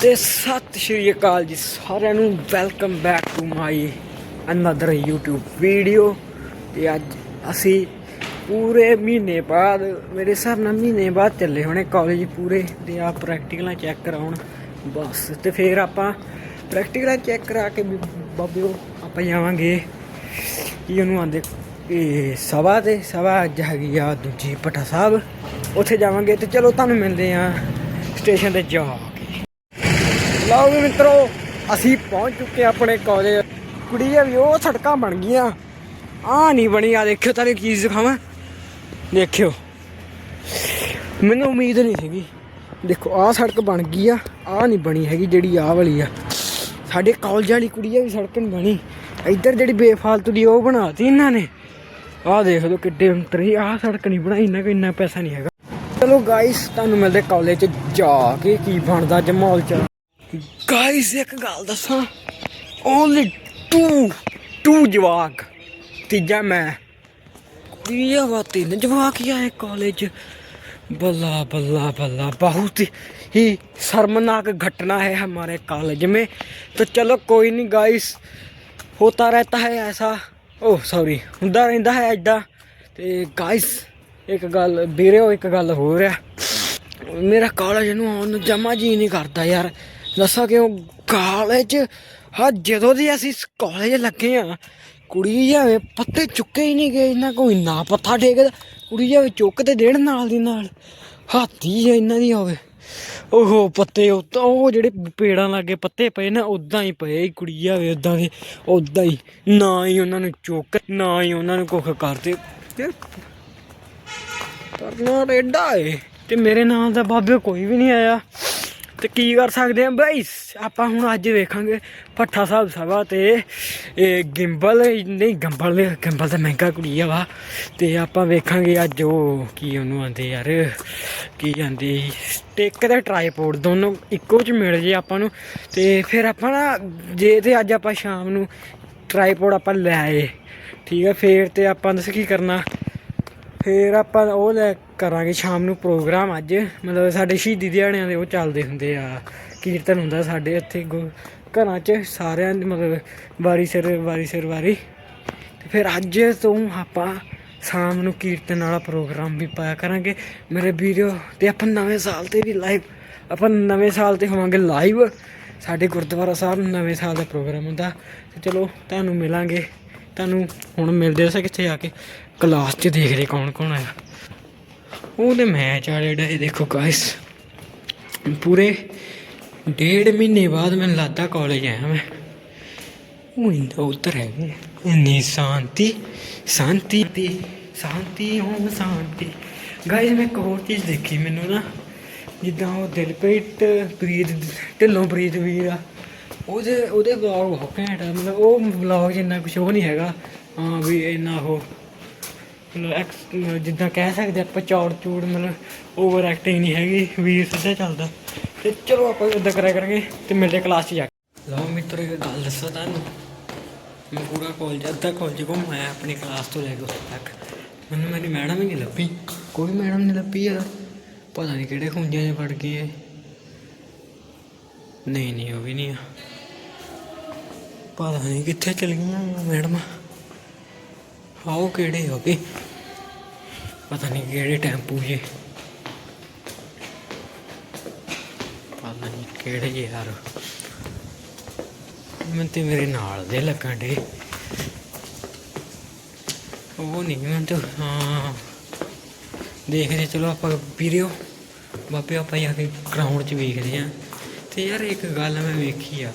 ਤੇ ਸਤਿ ਸ਼੍ਰੀ ਅਕਾਲ ਜੀ, ਸਾਰਿਆਂ ਨੂੰ welcome back to my another YouTube video ਤੇ ਅੱਜ ਅਸੀਂ ਪੂਰੇ ਮਹੀਨੇ ਬਾਅਦ, ਮੇਰੇ ਹਿਸਾਬ ਨਾਲ ਮਹੀਨੇ ਬਾਅਦ ਚੱਲੇ ਹੋਣੇ ਕਾਲਜ ਪੂਰੇ ਤੇ ਆ ਪ੍ਰੈਕਟੀਕਲਾਂ ਚੈੱਕ ਕਰਾਉਣ। ਬਸ, ਤੇ ਫਿਰ ਆਪਾਂ ਪ੍ਰੈਕਟੀਕਲਾਂ ਚੈੱਕ ਕਰਾ ਕੇ ਵੀ ਬਾਬਿਓ ਆਪਾਂ ਜਾਵਾਂਗੇ। ਕੀ ਉਹਨੂੰ ਆਂਦੇ, ਇਹ ਸਭਾ ਤੇ, ਸਭਾ ਅੱਜ ਹੈਗੀ ਆ ਦੂਜੀ ਪਟਾ ਸਾਹਿਬ। ਉੱਥੇ ਜਾਵਾਂਗੇ ਤੇ ਚਲੋ ਤੁਹਾਨੂੰ ਮਿਲਦੇ ਆ ਸਟੇਸ਼ਨ ਤੇ ਜਾ ਲਓ ਵੀ ਮਿੱਤਰੋ, ਅਸੀਂ ਪਹੁੰਚ ਚੁੱਕੇ ਆਪਣੇ ਕਾਲਜ ਕੁੜੀ ਵੀ ਉਹ ਸੜਕਾਂ ਬਣ ਗਈਆਂ। ਆ ਨਹੀਂ ਬਣੀ ਆ ਦੇਖਿਓ, ਤੁਹਾਨੂੰ ਕੀ ਦਿਖਾਵਾਂ। ਦੇਖਿਓ। ਮੈਨੂੰ ਉਮੀਦ ਨਹੀਂ ਸੀਗੀ। ਦੇਖੋ, ਆਹ ਸੜਕ ਬਣ ਗਈ ਆ ਆ ਨਹੀਂ ਬਣੀ ਹੈਗੀ ਜਿਹੜੀ ਆਹ ਵਾਲੀ ਆ। ਸਾਡੇ ਕਾਲਜ ਵਾਲੀ ਕੁੜੀ ਆ ਵੀ ਸੜਕ ਨਹੀਂ ਬਣੀ। ਇੱਧਰ ਜਿਹੜੀ ਬੇਫਾਲਤੂ ਦੀ ਉਹ ਬਣਾਤੀ ਇਹਨਾਂ ਨੇ। ਆਹ ਦੇਖ ਲਓ ਕਿੱਡੇ ਅੰਤਰੀ ਆਹ ਸੜਕ ਨਹੀਂ ਬਣਾਈ, ਇਹਨਾਂ ਕੋਈ ਇੰਨਾ ਪੈਸਾ ਨਹੀਂ ਹੈਗਾ। ਚਲੋ ਗਾਇਸ ਤੁਹਾਨੂੰ ਮਿਲਦੇ ਕਾਲਜ ਚ ਜਾ ਕੇ ਕੀ ਬਣਦਾ ਅੱਜ ਮਾਹੌਲ ਚ। ਗਾਇਸ ਇੱਕ ਗੱਲ ਦੱਸਾਂ ਓਨਲੀ ਟੂ ਟੂ ਜਵਾਕ ਤੀਜਾ ਮੈਂ ਵੀ ਇਹ ਵਾ ਤਿੰਨ ਜਵਾਕ ਹੀ ਆਏ ਕਾਲਜ बल्ला बल्ला बल्ला बहुत ही शर्मनाक घटना है हमारे कॉलेज में तो चलो कोई नहीं गाइस होता रहता है ऐसा ओह सॉरी ਹੁੰਦਾ ਰਹਿੰਦਾ ਹੈ ਐਡਾ ਤੇ ਗਾਇਸ ਇੱਕ ਗੱਲ ਵੀਰਿਓ ਇੱਕ ਗੱਲ ਹੋ ਰਿਹਾ ਮੇਰਾ ਕਾਲਜ ਨੂੰ ਆਉਣ ਨੂੰ ਜਮਾ ਜੀ ਨਹੀਂ ਕਰਦਾ ਯਾਰ ਦੱਸਾਂ ਕਿਉਂ ਕਾਲਜ ਹਾਂ, ਜਦੋਂ ਦੀ ਅਸੀਂ ਕਾਲਜ ਲੱਗੇ ਆ ਕੁੜੀ ਜਾਵੇ ਪੱਤੇ ਚੁੱਕੇ ਹੀ ਨਹੀਂ ਗਏ ਇਹਨਾਂ ਕੋਈ ਨਾ ਪੱਥਾ ਟੇਕਦਾ ਕੁੜੀ ਜਾਵੇ ਚੁੱਕ ਤੇ ਦੇਣ ਨਾਲ ਦੀ ਨਾਲ, ਹਾਥੀ ਜੇ ਇਹਨਾਂ ਦੀ ਹੋਵੇ। ਓਹੋ, ਪੱਤੇ ਉਹ ਉਹ ਜਿਹੜੇ ਪੇੜਾਂ ਲਾਗੇ ਪੱਤੇ ਪਏ ਨਾ ਉਦਾਂ ਹੀ ਪਏ ਕੁੜੀ ਜਾਵੇ ਉਦਾਂ ਦੇ ਉਦਾਂ ਹੀ, ਨਾ ਹੀ ਉਹਨਾਂ ਨੂੰ ਚੁੱਕ, ਨਾ ਹੀ ਉਹਨਾਂ ਨੂੰ ਕੁੱਖ ਕਰਦੇ। ਯਾਰ ਰੇਡਾ ਏ, ਤੇ ਮੇਰੇ ਨਾਲ ਦਾ ਬਾਬੇ ਕੋਈ ਵੀ ਨਹੀਂ ਆਇਆ। ਤੇ ਕੀ ਕਰ ਸਕਦੇ ਆ ਬਈ? ਆਪਾਂ ਹੁਣ ਅੱਜ ਵੇਖਾਂਗੇ ਭੱਠਾ ਸਾਹਿਬ ਸਭਾ ਤੇ ਇਹ ਗਿੰਬਲ, ਨਹੀਂ, ਗੰਬਲ ਗੰਬਲ ਤਾਂ ਮਹਿੰਗਾ ਕੁੜੀ ਆ ਵਾ। ਤੇ ਆਪਾਂ ਵੇਖਾਂਗੇ ਅੱਜ ਉਹ ਕੀ ਉਹਨੂੰ ਆਂਦੇ ਯਾਰ, ਕੀ ਆਂਦੇ ਸਟਿੱਕ ਤੇ ਟ੍ਰਾਈਪੋਡ ਦੋਨੋਂ ਇੱਕੋ ਚ ਮਿਲ ਜੇ ਆਪਾਂ ਨੂੰ। ਤੇ ਫਿਰ ਆਪਾਂ ਨਾ, ਜੇ ਤੇ ਅੱਜ ਆਪਾਂ ਸ਼ਾਮ ਨੂੰ ਟ੍ਰਾਈਪੋਡ ਆਪਾਂ ਲੈ ਆਏ, ਠੀਕ ਹੈ ਫੇਰ ਤੇ ਆਪਾਂ ਦੱਸ ਕੀ ਕਰਨਾ? ਫੇਰ ਆਪਾਂ ਉਹ ਲੈ ਕਰਾਂਗੇ ਸ਼ਾਮ ਨੂੰ ਪ੍ਰੋਗਰਾਮ ਅੱਜ। ਮਤਲਬ ਸਾਡੇ ਸ਼ਹੀਦੀ ਦਿਹਾੜਿਆਂ ਦੇ ਉਹ ਚੱਲਦੇ ਹੁੰਦੇ ਆ, ਕੀਰਤਨ ਹੁੰਦਾ ਸਾਡੇ ਇੱਥੇ ਗੁ- ਘਰਾਂ 'ਚ ਸਾਰਿਆਂ ਦੇ ਮਤਲਬ ਵਾਰੀ ਸਿਰ ਵਾਰੀ ਸਿਰ, ਵਾਰੀ। ਤੇ ਫਿਰ ਅੱਜ ਤੋਂ ਆਪਾਂ ਸ਼ਾਮ ਨੂੰ ਕੀਰਤਨ ਵਾਲਾ ਪ੍ਰੋਗਰਾਮ ਵੀ ਪਾਇਆ ਕਰਾਂਗੇ। ਮੇਰੇ ਵੀਡੀਓ ਤੇ ਆਪਾਂ ਨਵੇਂ ਸਾਲ ਤੇ ਵੀ ਲਾਈਵ ਆਪਾਂ ਨਵੇਂ ਸਾਲ ਤੇ ਹੋਵਾਂਗੇ ਲਾਈਵ ਸਾਡੇ ਗੁਰਦੁਆਰਾ ਸਾਹਿਬ ਨਵੇਂ ਸਾਲ ਦਾ ਪ੍ਰੋਗਰਾਮ ਹੁੰਦਾ। ਤੇ ਚਲੋ, ਤੁਹਾਨੂੰ ਮਿਲਾਂਗੇ। ਤੁਹਾਨੂੰ ਹੁਣ ਮਿਲਦੇ ਸੀ ਕਿੱਥੇ ਆ ਕੇ? ਕਲਾਸ 'ਚ ਦੇਖਦੇ ਕੌਣ ਕੌਣ ਆਇਆ। ਉਹ ਤੇ ਮੈਚ ਵਾਲੇ ਡੇ ਦੇਖੋ ਗਾਇਸ ਪੂਰੇ ਡੇਢ ਮਹੀਨੇ ਬਾਅਦ ਮੈਂ ਲਾਦਾ ਕਾਲਜ ਆਇਆ ਮੈਂ। ਉਹ ਇੰਦਾ ਉੱਤਰ ਹੈ ਇੰਨੀ ਸ਼ਾਂਤੀ ਸ਼ਾਂਤੀ ਸ਼ਾਂਤੀ ਹੋਂ ਸ਼ਾਂਤੀ। ਗਾਇਸ ਮੈਂ ਇੱਕ ਹੋਰ ਚੀਜ਼ ਦੇਖੀ ਮੈਨੂੰ ਨਾ, ਜਿੱਦਾਂ ਉਹ ਦਿਲਪ੍ਰੀਤ, ਪ੍ਰੀਤ, ਢਿੱਲੋਂ ਪ੍ਰੀਤ ਵੀਰ ਆ। ਉਹਦੇ ਉਹਦੇ ਵਲੌਗ ਬਹੁਤ ਘੈਂਟ ਆ। ਮਤਲਬ ਉਹ ਵਲੌਗ ਜਿੰਨਾ ਕੁਝ ਉਹ ਨਹੀਂ ਹੈਗਾ। ਹਾਂ ਵੀ ਇੰਨਾ ਉਹ ਮਤਲਬ ਐਕਸ ਜਿੱਦਾਂ ਕਹਿ ਸਕਦੇ ਆਪਾਂ ਚੌੜ ਚੂੜ, ਮਤਲਬ ਓਵਰ ਐਕਟਿੰਗ ਨਹੀਂ ਹੈਗੀ, ਵੀਰ ਸਿੱਧਾ ਚੱਲਦਾ। ਤੇ ਚਲੋ ਆਪਾਂ ਇਦਾਂ ਕਰਿਆ ਕਰਾਂਗੇ ਤੇ ਮਿਲਦੇ ਕਲਾਸ 'ਚ ਜਾ ਕੇ। ਲਓ ਮਿੱਤਰੋ, ਇੱਕ ਗੱਲ ਦੱਸਾਂ ਤੁਹਾਨੂੰ। ਮੈਂ ਪੂਰਾ ਕਾਲਜ ਅੱਧਾ ਕਾਲਜ ਘੁੰਮਾਇਆ ਆਪਣੀ ਕਲਾਸ ਤੋਂ ਲੈ ਕੇ ਉੱਥੇ ਤੱਕ। ਮੈਨੂੰ ਮੇਰੀ ਮੈਡਮ ਹੀ ਨਹੀਂ ਲੱਭੀ। ਕੋਈ ਮੈਡਮ ਨਹੀਂ ਲੱਭੀ ਯਾਰ ਪਤਾ ਨਹੀਂ ਕਿਹੜੇ ਖੁੰਝਾਂ 'ਚ ਫੜ ਗਈ ਹੈ ਨਹੀਂ ਨਹੀਂ, ਉਹ ਵੀ ਨਹੀਂ ਆ। ਪਤਾ ਨਹੀਂ ਕਿੱਥੇ ਚਲ ਗਈਆਂ ਮੈਡਮ ਆਓ ਕਿਹੜੇ ਹੋ ਗਏ ਪਤਾ ਨਹੀਂ ਕਿਹੜੇ ਟੈਂਪੂ ਜੇ ਪਤਾ ਨਹੀਂ ਕਿਹੜੇ ਜੇ ਯਾਰ। ਮੈਂ ਤੇ ਮੇਰੇ ਨਾਲ ਦੇ ਲੱਗਣ ਡੇ ਉਹ ਨਹੀਂ ਮੈਂ ਤਾਂ, ਹਾਂ। ਦੇਖਦੇ ਚਲੋ ਆਪਾਂ ਵੀਡੀਓ ਬਾਪੇ ਆਪਾਂ ਜਾ ਕੇ ਗਰਾਊਂਡ 'ਚ ਵੇਖਦੇ ਆ ਤੇ ਯਾਰ ਇੱਕ ਗੱਲ ਮੈਂ ਵੇਖੀ ਆ।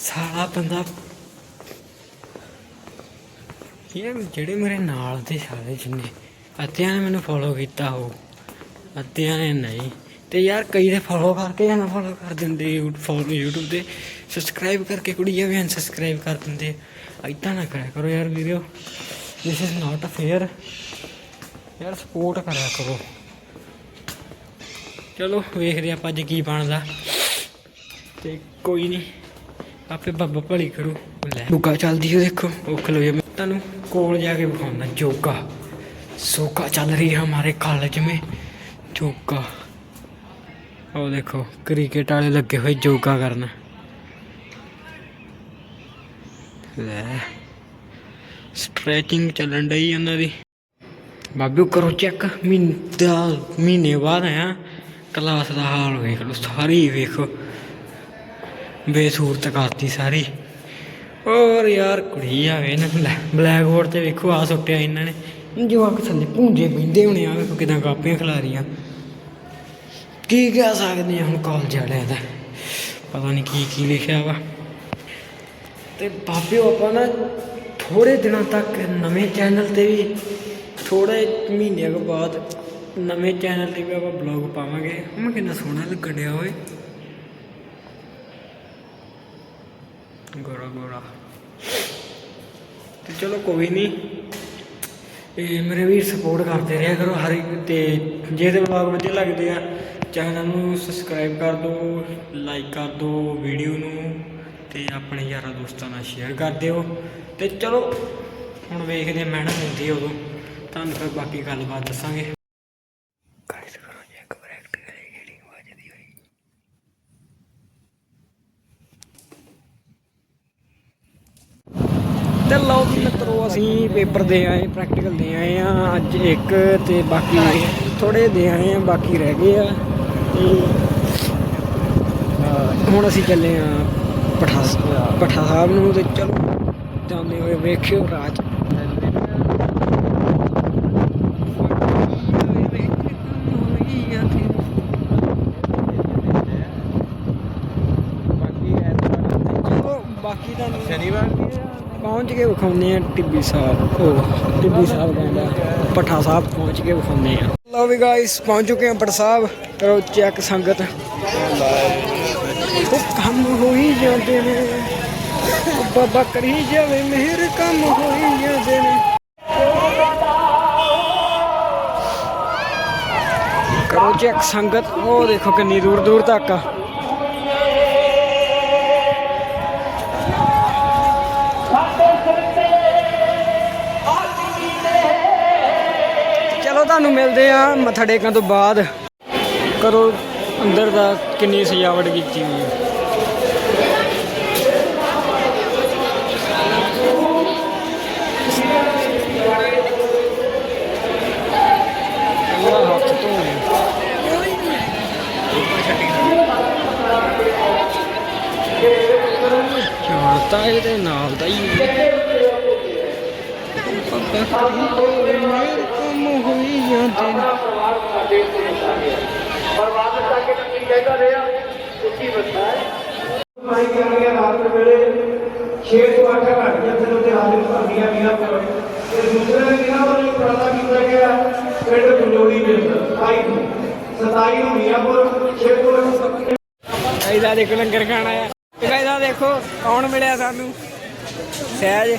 ਸਾਲਾ ਬੰਦਾ ਯਾਰ, ਜਿਹੜੇ ਮੇਰੇ ਨਾਲ ਦੇ ਸਾਰੇ ਜਿੰਨੇ ਅੱਧਿਆਂ ਨੇ ਮੈਨੂੰ ਫੋਲੋ ਕੀਤਾ ਹੋ ਅੱਧਿਆਂ ਨੇ ਨਹੀਂ। ਤੇ ਯਾਰ ਕਈ ਦੇ ਫੋਲੋ ਕਰਕੇ ਜਾਂ ਨਾ ਫੋਲੋ ਕਰ ਦਿੰਦੇ ਫੋਲੋ YouTube ਤੇ। ਸਬਸਕ੍ਰਾਈਬ ਕਰਕੇ ਕੁੜੀਆਂ ਵੀ ਅਨਸਬਸਕ੍ਰਾਈਬ ਕਰ ਦਿੰਦੇ। ਐਦਾਂ ਨਾ ਕਰਿਆ ਕਰੋ ਯਾਰ video this is not a fair ਯਾਰ ਸਪੋਰਟ ਕਰਿਆ ਕਰੋ। ਚਲੋ ਵੇਖਦੇ ਆਪਾਂ ਅੱਜ ਕੀ ਬਣਦਾ। ਤੇ ਕੋਈ ਨਹੀਂ ਆਪੇ ਬੱਬਾ ਭਲੀ ਕਰੂ। ਲੈ ਯੋਗਾ ਚੱਲਦੀ ਹੈ ਦੇਖੋ, ਉਹ ਖਲੋ ਜਾ। ਤੁਹਾਨੂੰ ਕੋਲ ਜਾ ਕੇ ਵਿਖਾਉਣਾ ਯੋਗਾ ਸੋਕਾ ਚੱਲ ਰਹੀ ਹੈ ਹਮਾਰੇ ਕਾਲਜ में ਜੋਗਾ। ਉਹ ਦੇਖੋ, ਕ੍ਰਿਕਟ ਵਾਲੇ ਲੱਗੇ ਹੋਏ ਯੋਗਾ ਕਰਨ। ਲੈ। ਚੱਲਣ ਡਈ ਉਹਨਾਂ ਦੀ। ਬਾਬੂ, ਕਰੋ ਚੈੱਕ ਮਹੀਨੇ ਮਹੀਨੇ ਬਾਅਦ ਆਇਆ। ਕਲਾਸ ਦਾ ਹਾਲ ਵੇਖ ਲਓ, ਸਾਰੀ ਵੇਖੋ। ਬੇਸੂਰਤ ਕਰਤੀ ਸਾਰੀ। ਔਰ ਯਾਰ, ਕੁੜੀ ਆਵੇ ਨਾ। ਬਲੈਕ ਬੋਰਡ ਤੇ ਵੇਖੋ ਆ ਸੁੱਟਿਆ ਇਹਨਾਂ ਨੇ। ਜਵਾਕ ਥੱਲੇ ਭੂੰਜੇ ਬੈਂਦੇ ਹੋਣੇ ਆ ਵੇਖੋ ਕਿਦਾਂ ਕਾਪੀਆਂ ਖਿਲਾਰੀਆਂ ਕੀ ਕਹਿ ਸਕਦੇ ਆ ਹੁਣ ਕਾਲਜ ਵਾਲਿਆਂ ਦਾ? ਪਤਾ ਨਹੀਂ ਕੀ ਕੀ ਲਿਖਿਆ ਵਾ। ਤੇ ਬਾਬਿਓ, ਆਪਾਂ ਨਾ ਥੋੜੇ ਦਿਨਾਂ ਤੱਕ ਨਵੇਂ ਚੈਨਲ ਤੇ ਵੀ ਥੋੜੇ ਮਹੀਨਿਆਂ ਤੋਂ ਬਾਅਦ ਨਵੇਂ ਚੈਨਲ ਤੇ ਵੀ ਆਪਾਂ ਬਲੌਗ ਪਾਵਾਂਗੇ। ਮੈਂ ਕਿੰਨਾ ਸੋਹਣਾ ਲੱਗਣ ਡਿਆ ਓਏ। ਗੋਰਾ ਗੋਰਾ। ਤੇ ਚਲੋ ਕੋਈ ਨਹੀਂ ਅਤੇ ਮੇਰੇ ਵੀ ਸਪੋਰਟ ਕਰਦੇ ਰਿਹਾ ਕਰੋ ਹਰ ਇੱਕ ਅਤੇ ਜੇ ਤੇ ਵਲੌਗ ਵਧੀਆ ਲੱਗਦੇ ਆ ਚੈਨਲ ਨੂੰ ਸਬਸਕ੍ਰਾਈਬ ਕਰ ਦਿਓ ਲਾਈਕ ਕਰ ਦਿਓ ਵੀਡੀਓ ਨੂੰ ਅਤੇ ਆਪਣੇ ਯਾਰਾਂ ਦੋਸਤਾਂ ਨਾਲ ਸ਼ੇਅਰ ਕਰ ਦਿਓ। ਅਤੇ ਚਲੋ, ਹੁਣ ਵੇਖਦੇ ਮੈਡਮ ਹੁੰਦੀ ਉਦੋਂ। ਤੁਹਾਨੂੰ ਫਿਰ ਬਾਕੀ ਗੱਲਬਾਤ ਦੱਸਾਂਗੇ ਗਾਇਸ ਕਰੋ ਚੈੱਕ ਪ੍ਰੈਕਟੀਕਲ ਜਿਹੜੀ ਵੱਜਦੀ ਹੋਈ ਤੇ ਲਓ ਜੀ ਮਿੱਤਰੋ ਅਸੀਂ ਪੇਪਰ ਦੇ ਆਏ ਪ੍ਰੈਕਟੀਕਲ ਦੇ ਆਏ ਆ। ਅੱਜ ਇੱਕ ਤੇ ਬਾਕੀ ਥੋੜੇ ਦੇ ਆਏ ਆ ਬਾਕੀ ਰਹਿ ਗਏ ਆ। ਤੇ ਹੁਣ ਅਸੀਂ ਚੱਲੇ ਆ ਪਠਾ ਪਠਾ ਸਾਹਿਬ ਨੂੰ ਤੇ ਚਲੋ ਜਾਂਦੇ ਹੋਏ ਵੇਖਿਓ ਰਾਜ ਚਲੋ ਬਾਕੀ ਤਾਂ ਸ਼ਨੀਵਾਰ ਪਹੁੰਚ ਕੇ ਵਿਖਾਉਂਦੇ ਆ ਟਿੱਬੀ ਸਾਹਿਬ ਉਹ ਟਿੱਬੀ ਸਾਹਿਬ ਕਹਿੰਦਾ ਪਠਾ ਸਾਹਿਬ ਪਹੁੰਚ ਕੇ ਵਿਖਾਉਂਦੇ ਆ ਲਓ ਵੀ ਗਾਇਸ ਪਹੁੰਚ ਚੁੱਕੇ ਆ ਪਠਾ ਸਾਹਿਬ ਕਰੋ ਚੈੱਕ ਸੰਗਤ ਉਹ ਕੰਮ ਹੋਈ ਜਾਂਦੇ ਨੇ ਉਹ ਬਾਬਾ ਕਰੀ ਜਾਵੇ ਮਿਹਰ ਕੰਮ ਹੋਈ ਜਾਂਦੇ ਨੇ ਕਰੋ ਚੈੱਕ ਸੰਗਤ ਉਹ ਦੇਖੋ ਕਿੰਨੀ ਦੂਰ ਦੂਰ ਤੱਕ ਆ ਤੁਹਾਨੂੰ ਮਿਲਦੇ ਆ ਮੱਥਾ ਟੇਕਣ ਤੋਂ ਬਾਅਦ। ਕਰੋ ਅੰਦਰ ਦਾ ਕਿੰਨੀ ਸਜਾਵਟ ਕੀਤੀ ਹੋਈ ਹੈ? ਜਾਣਤਾ ਇਹਦੇ ਨਾਲ ਦਾ ਹੀ ਹੈ। ਹੋਈ ਮਾਈ ਰਾਤ ਵੇਲੇ 6 ਤੋਂ 8 ਘੰਟੀਆਂ ਫਿਰ ਉਹਦੇ ਹਾਜ਼ਰ ਕਰਨੀਆਂ ਗਈਆਂ ਪਰ ਤੇ ਦੂਸਰੇ ਦਿਨਾਂ ਵੱਲ ਉਪਰਾਲਾ ਕੀਤਾ ਗਿਆ। ਪਿੰਡ ਗੁੰਡੋੜੀ ਦੇ ਅੰਦਰ 27 ਨੂੰ 27 ਨੂੰ ਮੀਆਂਪੁਰ 6 ਤੋਂ 8 ਇਹਦਾ ਦੇਖੋ ਲੰਗਰ ਖਾਣਾ ਆ। ਤੇ ਇਹਦਾ ਦੇਖੋ ਕੌਣ ਮਿਲਿਆ ਸਾਨੂੰ? ਸਹਿਜ।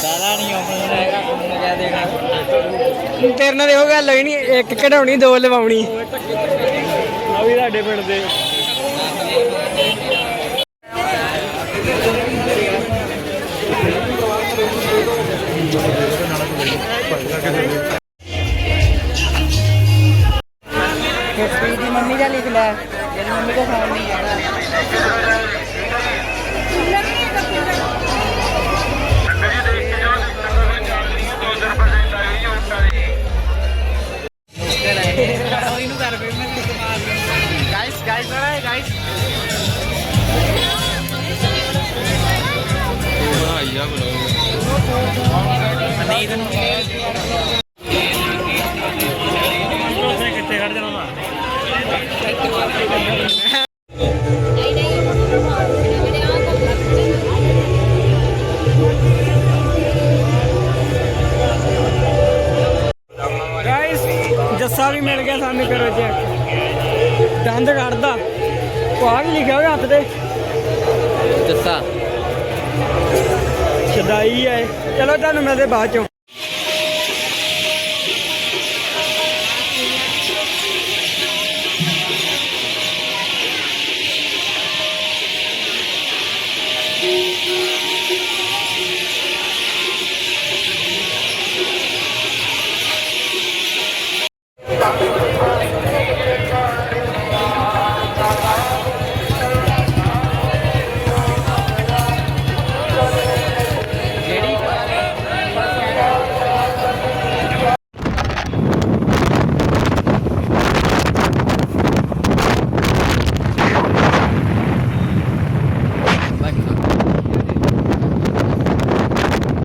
ਸਾਰਾ ਨਹੀਂ ਆਉਣਾ ਹੈਗਾ ਕੋਈ ਕਹਿ ਦੇਗਾ ਤੇਰੇ ਨਾਲ ਇਹੋ ਗੱਲ ਹੋਈ ਨਹੀਂ ਇੱਕ ਕਢਾਉਣੀ ਦੋ ਲਵਾਉਣੀ। ਆ ਵੀ ਸਾਡੇ ਪਿੰਡ ਦੇ। ਹਿਸਟਰੀ ਦੀ ਮੰਮੀ ਦਾ ਲਿਖ ਲੈ ਮੰਮੀ ਦਾ ਫੋਨ ਨਹੀਂ। ਗਾਇਸ ਨਹੀਂ ਤੈਨੂੰ ਗਾਇਸ ਜੱਸਾ ਵੀ ਮਿਲ ਗਿਆ ਸਾਨੂੰ ਕਰੋ ਚੈੱਕ ਦੰਦ ਕੱਢਦਾ ਵੀ ਲਿਖਿਆ ਹੋਇਆ ਹੱਥ ਤੇ। ਜੱਸਾ ਛਦਾਈ ਹੈ। ਚਲੋ ਤੁਹਾਨੂੰ ਮਿਲਦੇ ਬਾਅਦ ਚੋਂ।